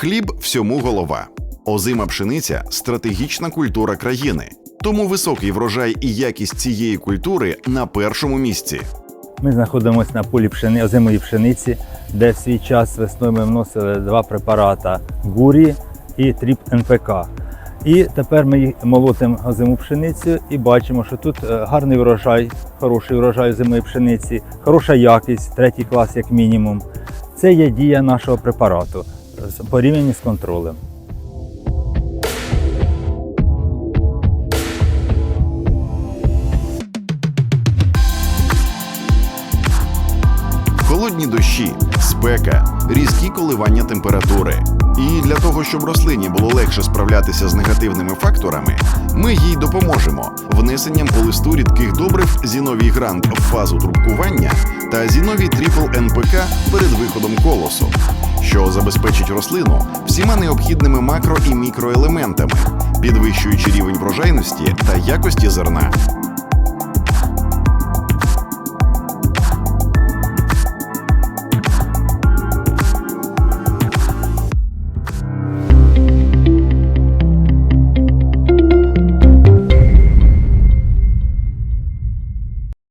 Хліб всьому голова. Озима пшениця стратегічна культура країни. Тому високий врожай і якість цієї культури на першому місці. Ми знаходимося на полі пшени, озимої пшениці, де в свій час весною ми вносили два препарати гурі і тріп НПК. І тепер ми молотимо озиму пшеницю і бачимо, що тут е, гарний врожай, хороший врожай озимої пшениці, хороша якість, третій клас як мінімум. Це є дія нашого препарату з- порівняно з контролем. Холодні дощі, спека, різкі коливання температури. І для того, щоб рослині було легше справлятися з негативними факторами, ми їй допоможемо внесенням по листу рідких добрив Зіновій грант в фазу трубкування та Зіновій трипл НПК перед виходом колосу, що забезпечить рослину всіма необхідними макро і мікроелементами, підвищуючи рівень врожайності та якості зерна.